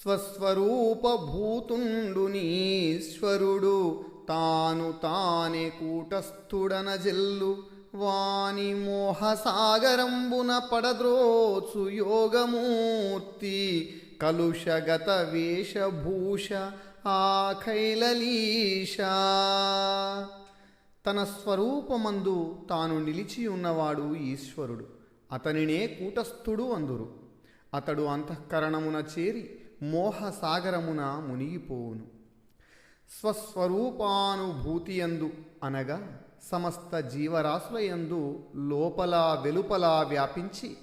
స్వస్వరూపభూతుండు నీశ్వరుడు తాను తానే కూటస్థుడన జల్లు వాని మోహసాగరంబున పడద్రోచు యోగమూర్తి కలుషగత వేషభూష ఆఖైలలీష. తన స్వరూపమందు తాను నిలిచి ఉన్నవాడు ఈశ్వరుడు. అతనినే కూటస్థుడు అందురు. అతడు అంతఃకరణమున చేరి మోహసాగరమున మునిగిపోవును. స్వస్వరూపానుభూతియందు అనగా సమస్త జీవరాశులయందు లోపల వెలుపల వ్యాపించి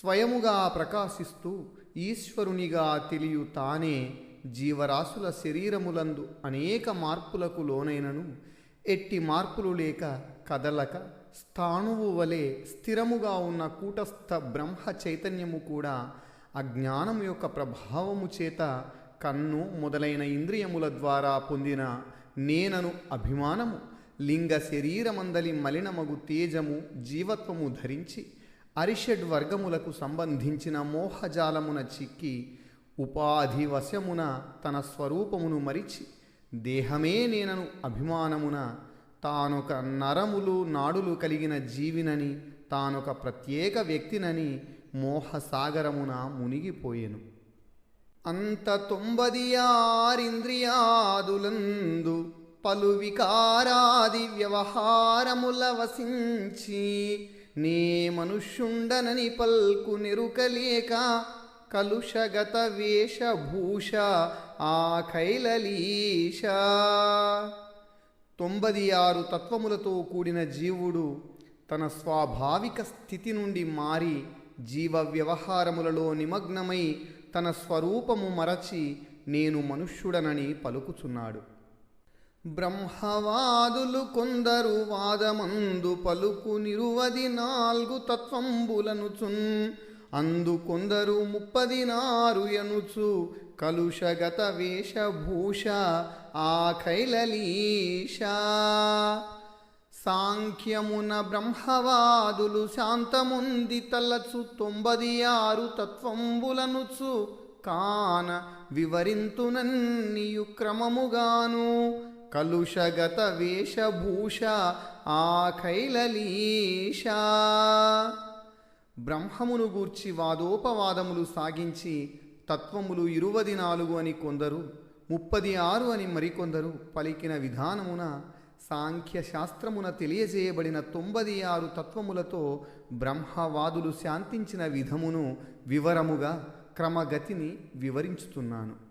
స్వయముగా ప్రకాశిస్తూ ఈశ్వరునిగా తెలియు తానే జీవరాశుల శరీరములందు అనేక మార్పులకు లోనైనను. ఎట్టి మార్పులు లేక కదలక స్థాణువు వలె స్థిరముగా ఉన్న కూటస్థ బ్రహ్మ చైతన్యము కూడా అజ్ఞానం యొక్క ప్రభావము చేత కన్ను మొదలైన ఇంద్రియముల ద్వారా పొందిన నేనను అభిమానము లింగ శరీరమందలి మలినమగు తేజము జీవత్వము ధరించి అరిషడ్ వర్గములకు సంబంధించిన మోహజాలమున చిక్కి ఉపాధి వశమున తన స్వరూపమును మరిచి దేహమే నేనను అభిమానమున తానొక నరములు నాడులు కలిగిన జీవినని తానొక ప్రత్యేక వ్యక్తినని మోహసాగరమున మునిగిపోయెను. అంత తొంభది ఆరింద్రియాదులందు పలు వికారాది వ్యవహారముల వసించి నే మనుష్యుండనని పల్కు నెరుకలేక కలుషగత వేషభూష ఆ కైలలీష తొంభది ఆరు తత్వములతో కూడిన జీవుడు తన స్వాభావిక స్థితి నుండి మారి జీవ వ్యవహారములలో నిమగ్నమై తన స్వరూపము మరచి నేను మనుష్యుడనని పలుకుచున్నాడు. బ్రహ్మవాదులు కొందరు వాదమందు పలుకు నిరువది నాలుగు తత్వంబులనుచున్ అందు కొందరు ముప్పది నారు ఎనుచు కలుషగత వేషభూష ఆ సాంఖ్యమున బ్రహ్మవాదులు శాంతముంది తలచు తొంభది ఆరు తత్వంబులనుచు కాన వివరింతునన్నియు క్రమముగాను. కలుషగత వేషభూష ఆఖైలలీష. బ్రహ్మమును గూర్చి వాదోపవాదములు సాగించి తత్వములు ఇరువది నాలుగు అని కొందరు ముప్పది ఆరు అని మరికొందరు పలికిన విధానమున సాంఖ్యశాస్త్రమున తెలియజేయబడిన తొంభది ఆరు తత్వములతో బ్రహ్మవాదులు శాంతించిన విధమును వివరముగా క్రమగతిని వివరించుతున్నాను.